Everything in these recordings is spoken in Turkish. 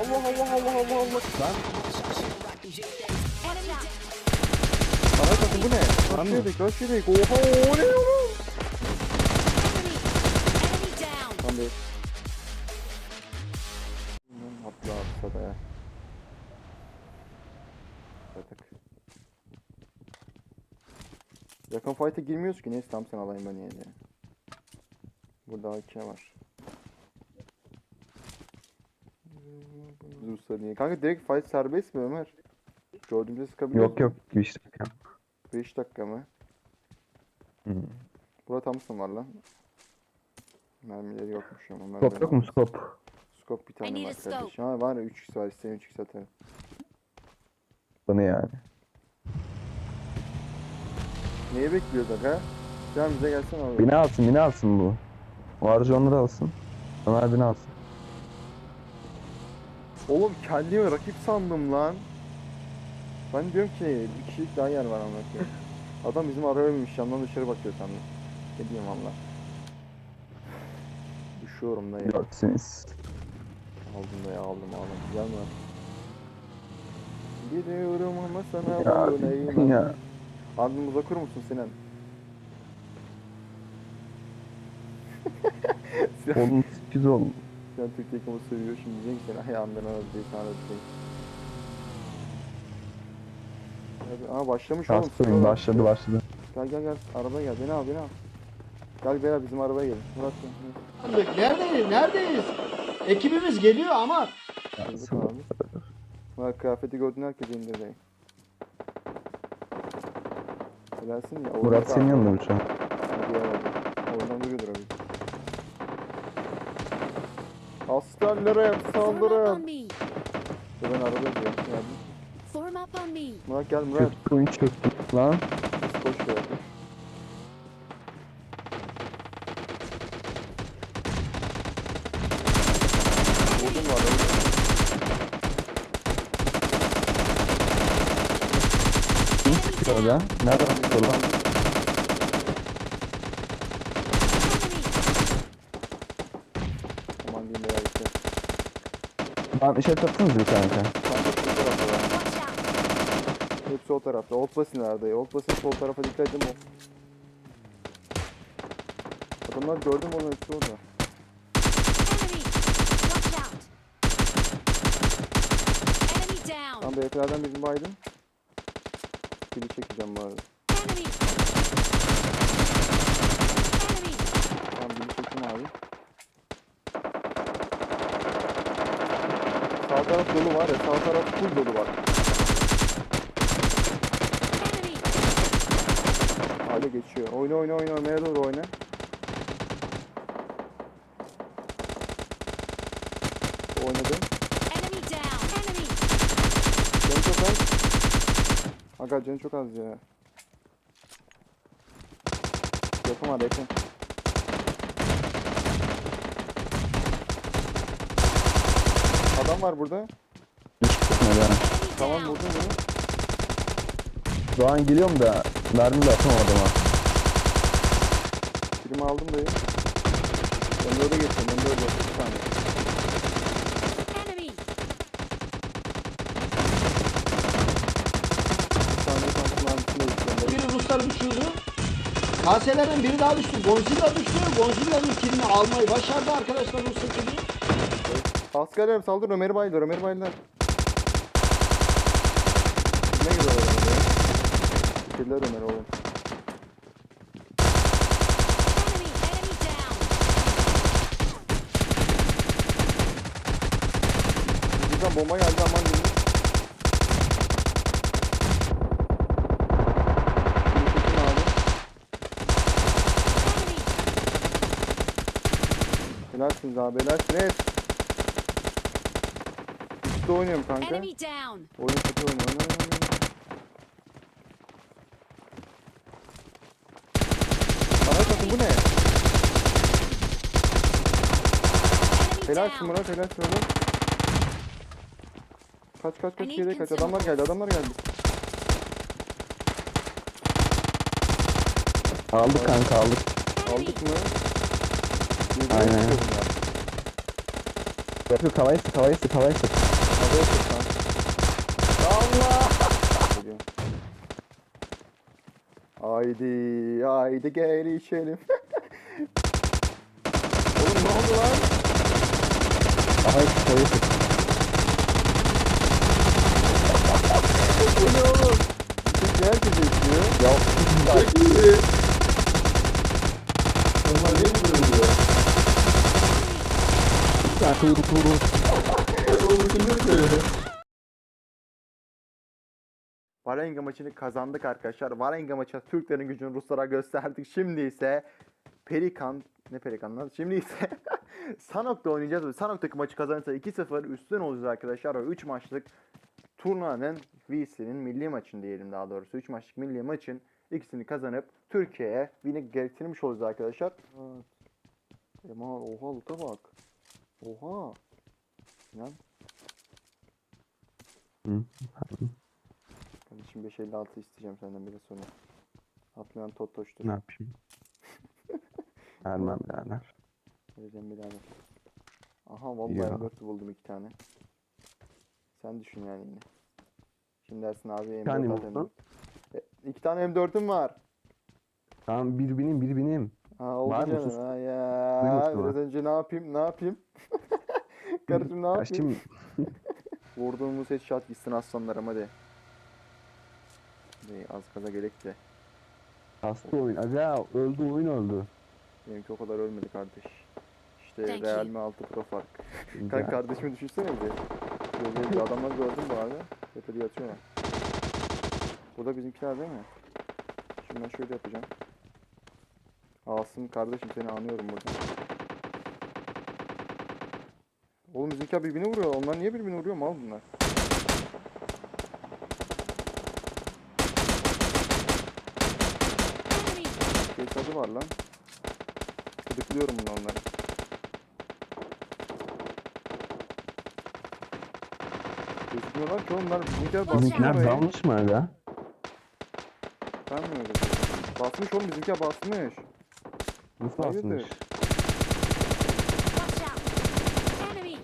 Allah Allah Allah Allah Allah. Lan sana bakın bu ne? Kaç yedik kaç yedik. Oha o ne oğlum? Bir. Lan Atla atsa da ya. Yatık. Yakın fight'a girmiyoruz ki neyse tam sen alayım ben yine. Burada AK var. Dur saniye. Kanka direkt fight serbest mi Ömer? Gördüğümüzde sıkabiliyor Yok yok işte. 5 dakika mı? Hı. Burada Thompson var lan. Mermileri yokmuş ama. Skop yok mu skop? Skop bir tane var kardeşim. Ha var ya 3x var isteyen 3x atarım. Bana yani. Neyi bekliyoruz aga? Can bize gelsene abi. Bini alsın bini alsın bu. O harcı onları alsın. Ömer bini alsın. Oğlum kendimi rakip sandım lan. Ben diyorum ki bir kişilik daha yer var anlatıyor. Adam bizim arabaya binmiş yandan dışarı bakıyor sandım. Ne diyeyim valla. Düşüyorum da ya. Dörtsünüz. Aldım da ya aldım aldım. Güzel mi? Gidiyorum ama sana Ya, böyleyim. ya. Abim uzak olur musun Sinan? Sinan, Oğlum 8 oldu. Sinan Türk takımı seviyor şimdi diyecek sen ayağından al diye. Hadi, Aa başlamış oğlum. Kastım sıkı. başladı başladı. Gel gel gel arabaya gel beni al beni al. Gel beraber bizim arabaya gelin. Murat. Neredeyiz? Neredeyiz? Ekibimiz geliyor ama. Murat kıyafeti gördün herkes indir dayı. Helalsin ya. Murat senin yanında mı şu an? Hadi ya. Oradan duruyordur abi. Askerlere saldırın. Ya ben arabaya gidiyorum. Yardım. Form up on me. Murat gel Murat. Çöktü oyun çöktü. Lan. Koş koş ya. Vurdum var öldüm. Kim çıkıyor orada? Nereden çıkıyor lan? Enemy. Aman diyeyim ya işte. Lan işaret atsanız bir kanka. Kanka şu tarafta ya. Watch out. Hepsi o tarafta. Old basın nerede? Old basın sol tarafa dikkat edin. o- Adamlar gördüm onu hepsi orada. Enemy. Watch out. Enemy down. Tam BF'lerden birini baydım. Biri çekeceğim arada. Enemy. Enemy. Tamam biri çektim abi. Sağ taraf dolu var ya. Sağ taraf full dolu bak. Hale geçiyor. Oyna oyna oyna. Nereye doğru oyna. Oynadım. Canı çok az. Aga canı çok az ya. Yakın var yakın. Adam var burada. Ha. Enemy Tamam down. vurdum bunu. Doğan geliyorum da mermi de atamam adama. Filmi aldım dayı. Ben de öyle geçiyorum. Ben de öyle Bir saniye. Enemy. Bir saniye tam biri Ruslar düşürdü. Kaselerden biri daha düştü. Godzilla düştü. Godzilla'nın kilini almayı başardı arkadaşlar Rus ekibi. Askerlerim saldır Ömer'i bayılır. Ömer'i bayılır. Ne güzel Ömer. Bitirdiler Ömer'i oğlum. Bizden bomba geldi aman. Enemy. Helalsiniz abi helalsiniz. Üstte oynuyorum kanka. Enemy down. Oyun kötü oynuyor. Oyna, oyna, oyna. Ana takım bu ne? Enemy Helalsin down. Murat helalsin Murat. Kaç kaç kaç geriye kaç. Adamlar geldi adamlar geldi. Aldık kanka aldık. Enemy. Aldık mı? Birbirine Aynen. sıkıyor bunlar. Yapıyor kavayı sık kavayı sık kavayı sık. Arabaya tut lan. Allah! Haydi, haydi gel içelim. Oğlum ne oldu lan? Aha sayı tut. Bu ne oğlum? Çünkü herkes izliyor. Ya Onlar ne vuruyor ya? ya kuru kuru. Varenga maçını kazandık arkadaşlar. Varenga maçı Türklerin gücünü Ruslara gösterdik. Şimdi ise Pelikan ne Pelikan lan? Şimdi ise Sanok'ta oynayacağız. Sanok takım maçı kazanırsa 2-0 üstün olacağız arkadaşlar. Ve 3 maçlık turnuvanın VC'nin milli maçın diyelim daha doğrusu. 3 maçlık milli maçın ikisini kazanıp Türkiye'ye win'i getirmiş olacağız arkadaşlar. Evet. Ema oha luta bak. Oha. Lan. Hı. Kardeşim 556 isteyeceğim senden biraz sonra. Atmayan Tottoş'tur. Ne yapayım? Vermem birader. Vereceğim birader. Aha vallahi Ya. M4 buldum iki tane. Sen düşün yani yine. Şimdi dersin abi M4 tane mi at M4. buldun? E, iki tane M4'üm var. Tamam bir benim bir benim. Ha oldu Var mı? canım. Sus. Ha ya. Duymasın Biraz önce ne yapayım? Ne yapayım? Kardeşim ne yapayım? Kaçtım. Vurduğumuz headshot gitsin aslanlarım hadi. Hadi az kaza gerek de. Hasta oyun. Aga öldü oyun öldü. Benimki o kadar ölmedi kardeş. İşte Thank Real mi 6 Pro fark. Ya. Kanka kardeşimi düşünsene bir. Böyle bir adamlar gördüm bu arada. Tepede yatıyor. Bu da bizimkiler değil mi? Şimdi ben şöyle yapacağım. Asım kardeşim seni anıyorum burada. Oğlum bizimkiler birbirini vuruyor. Onlar niye birbirini vuruyor? Mal bunlar. Şey tadı var lan. Gıdıklıyorum bunu onları. Gözükmüyorlar ki onlar bizimkiler basmış Bizimkiler dalmış mı aga? Ben mi öyle? Basmış oğlum bizimkiler basmış. Nasıl Hayırdır? asmış? Watch out! Enemy!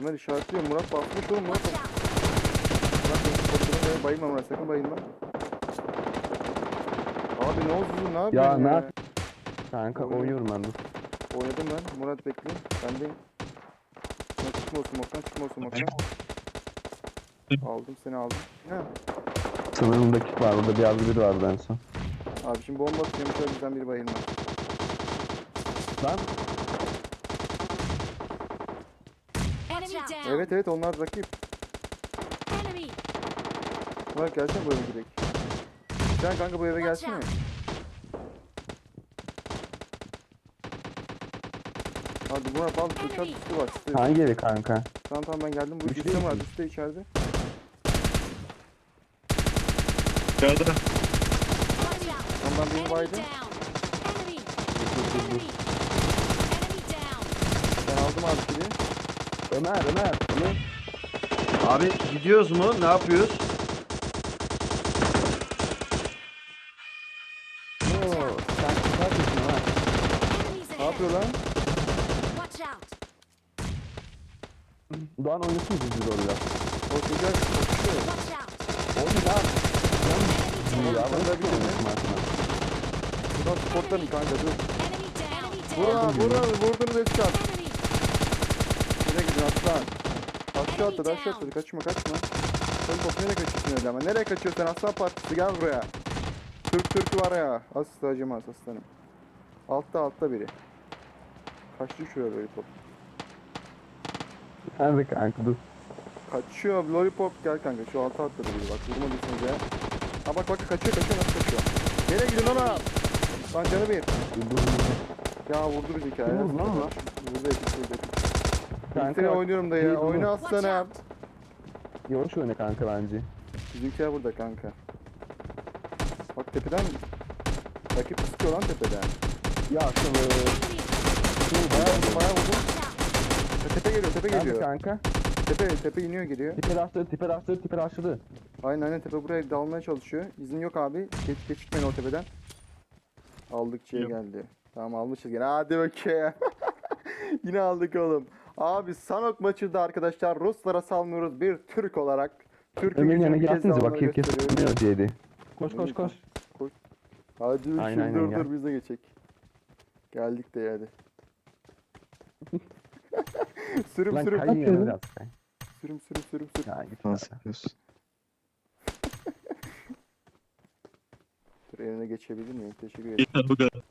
Ömer işaretliyor. Murat basmış oğlum. Murat ve bayılma Murat sakın bayılma. Abi ne oldu ne yapıyorsun Ya ne yap- Kanka Oyun. oynuyorum ben dur. Oynadım ben. Murat bekle. Bendeyim. Murat çıkma o smoke'tan çıkma o smoke'tan. Aldım seni aldım. Ne? Sınırında kit var burada bir yerde biri vardı en son. Abi şimdi bomba şöyle bizden biri bayılma. Lan Enemy down! Evet evet onlar rakip. Enemy! Murat gelsene bu eve gidelim. Sen kanka bu eve Watch gelsene. out. Hadi Murat al uçak üstü var üstü. hangi evi kanka? Tamam tamam ben geldim. Bu Üç üstte değil Murat mi? üstte içeride. Dışarıda. Watch out! Tamam ben birini Enemy baydım. down! Enemy! Dur dur dur. Enemy! Enemy down! Ben aldım abi kili. Ömer Ömer. Ömer. Abi gidiyoruz mu? Ne yapıyoruz? Oo, sen ne yapıyorsun Ömer? Enemies Ne ahead! yapıyor lan? Watch out! Doğan oynasın biz bir orada. O çocuğa koşuyor. Watch out! Oğlum lan. Enemy Ya down! ben de bir oynasın aslında. Buradan sportlarım kanka dur. Enemy down! Enemy down! vur lan vurdunuz headshot. Enemy! Aslan? Aşağı atladı aşağı atladı kaçma kaçma. Sen top nereye kaçıyorsun öyle ama? Nereye kaçıyorsun aslan partisi gel buraya. Türk Türk var ya. Asla acımaz aslanım. Altta altta biri. Kaçtı şuraya böyle top. Nerede kanka dur. Kaçıyor lollipop gel kanka şu alta atladı biri bak vurmadıysanız ya. Ha bak bak kaçıyor kaçıyor nasıl kaçıyor. Nereye gidiyorsun ona? Lan canı bir. Ya vurdu bizi hikaye. Vurdu lan ona? Vurdu epik vurdu epik. Kanka Seni bak, oynuyorum da bir ya. dur. Oyna aslanım. Yavaş oyna kanka bence. Bizimkiler burada kanka. Bak tepeden rakip sıkıyor lan tepeden. Ya. Enemy! Bayağı vurdum bayağı vurdum. Tepe geliyor tepe Nerede geliyor. kanka? Tepe tepe iniyor geliyor. Tipe rastladı tipe rastladı tipe rastladı. Aynen aynen tepe buraya dalmaya çalışıyor. İzin yok abi. Geç geçitmeyin o tepeden. Aldık şeye Yok. geldi. Tamam almışız gene. Hadi bakayım. Yine aldık oğlum. Abi Sanok maçı da arkadaşlar Ruslara salmıyoruz bir Türk olarak. Türk Ömer'in yanına gelsenize bak herkes gösteriyoruz. tutmuyor diyedi. Koş koş koş. Hadi Aynen, aynen, aynen, dur dur biz de geçecek. Geldik de hadi. sürüm Lan sürüm. kayın yanına biraz kay. Sürüm sürüm sürüm sürüm. Ya git Nasıl ya. yapıyorsun? Dur eline geçebilir miyim? Teşekkür ederim. Yeter bu kadar.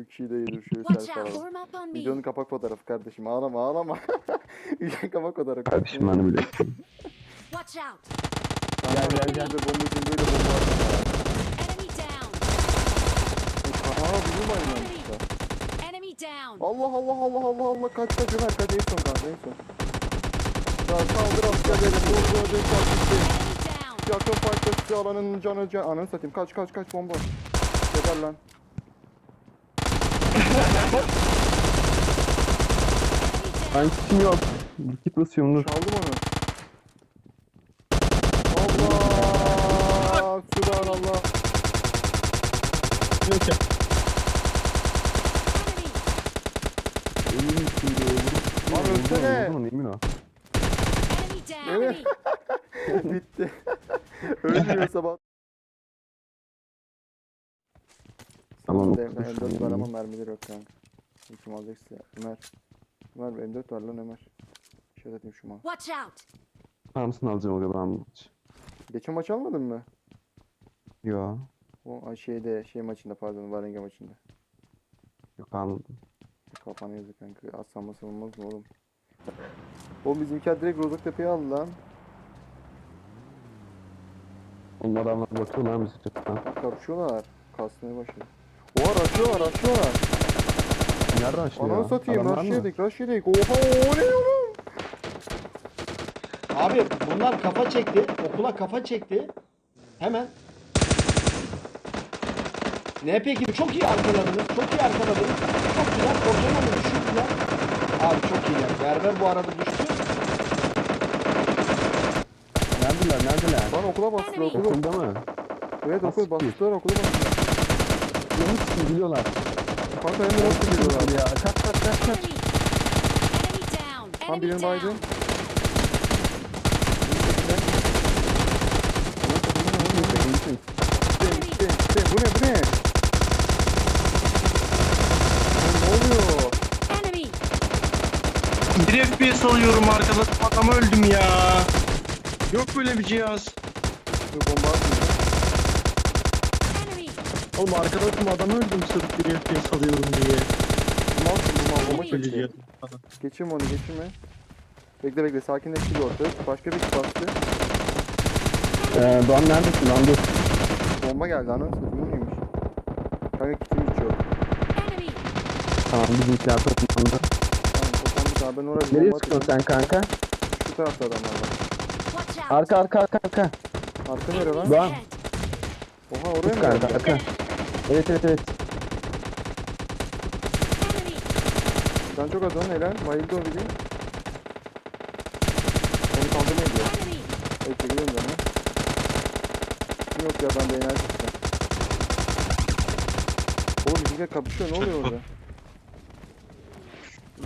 Değildir şöyle Watch selfie me. Videonun kapak fotoğrafı kardeşim. Ağlama ağlama. Videonun kapak fotoğrafı. Kardeşim bana bile. Watch out. Gel gel, gel. Bomba için böyle bomba atma. Aa bizim aynı. Allah Allah Allah Allah Allah kaç kaç Ömer kaç en son kanka en son. Ya saldır askerlerim vur kaç gitti. Enemy down. Yakın parçası alanın canı can ananı satayım kaç kaç kaç bomba. Yeter lan. Ben kitim yok. Git basıyorum dur. Çaldım onu. Allah! Subhanallah. Enemy. Emin içinde vurur. Lan onu, Emin o. Evet. Bitti. Ölmüyor sabah. Tamam, okumuş M4 var ama mermileri yok kanka. Kim alacaksa. Ömer. Ömer M4 var lan Ömer. Şöyle atayım şu mal. Watch out. Hamsını alacağım o kadar maç. Geçen maç almadın mı? Yo. O ay, şeyde şey maçında pardon Varenga maçında. Yok almadım. Kafana yazık kanka. Aslanması olmaz mı oğlum? Oğlum bizimkiler direkt Rozoktepe'yi aldı lan. Oğlum adamlar bakıyorlar bizi çoktan. Karışıyorlar. Kasmaya başladı. Oha raşıyorlar raşıyorlar. Nereden açılıyor? Ananı satayım Adamlar rush mı? yedik rush yedik. Oha o ne oğlum? Abi bunlar kafa çekti. Okula kafa çekti. Hemen. Ne peki? Çok iyi arkaladınız. Çok iyi arkaladınız. Çok güzel. Kocamanı düşürdüler. Abi çok iyiler. Berber bu arada düştü. Neredeler neredeler? Lan okula bastılar okulu. Okulda mı? Evet okul Nasıl ki? bastılar okula bastılar. Yanlış için biliyorlar. Kanka hem de nasıl geliyorlar? Ya kaç kaç kaç kaç. Enemy. Enemy down. Tam Enemy birini baydım. down. Gitti, gitti. Bu ne bu ne? Oğlum ne oluyor? Enemy. Bir FPS alıyorum arkada. Adama öldüm ya. Yok böyle bir cihaz. Dur bomba atmıyor. Oğlum arkadaşım adamı öldüm sırf bir FPS alıyorum diye. Mal bu mal bomba Böyle çekti. cihaz. Geçirme onu geçirme. Bekle bekle sakinleşti bir orta. Başka bir kişi bastı. Ee, Doğan neredesin lan dur. Bomba geldi anasını satayım bu neymiş? Kanka kitim hiç yok. Enemy. Tamam bizimkiler toplandı. Tamam toplandık abi ben oraya Nereye bomba çıkıyorsun atacağım. sen kanka? Şu tarafta adamlar var. Watch out. Arka arka arka arka. Arka nere lan? Enemies Doğan. ahead. Oha oraya mı kanka geldi? arka. Evet evet evet. Sen çok az onun helal. Bayıldı o biri. Onu kaldırmaya gidiyor. Enemy. Evet çekiliyorum ben de. Kim yok ya ben de enerji tutacağım. Oğlum bizimkiler kapışıyor ne oluyor orada?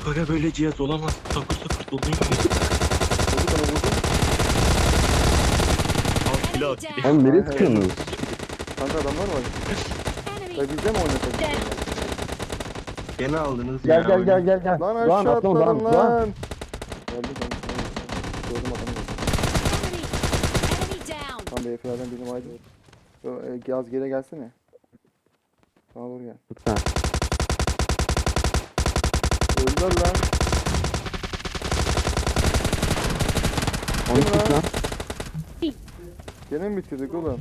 Kanka böyle cihaz olamaz. Takır takır doluyor. Vurdu bana vurdu. Al silah. Oğlum nereye çıkıyorsunuz? Kanka adamlar var. Ya bizde mi oynasak? Dead. Gene aldınız Gel ya. gel gel gel gel. Lan aşağı atlama Doğan atladım Doğan. lan. Geldi kanka. Gördüm adamı. Tam BF'lerden birini vardı. Yo, e, Gaz geri gelsene. Tamam vur gel. Tut sen. Öldüler lan. Onu tut lan. Gene mi bitirdik oğlum?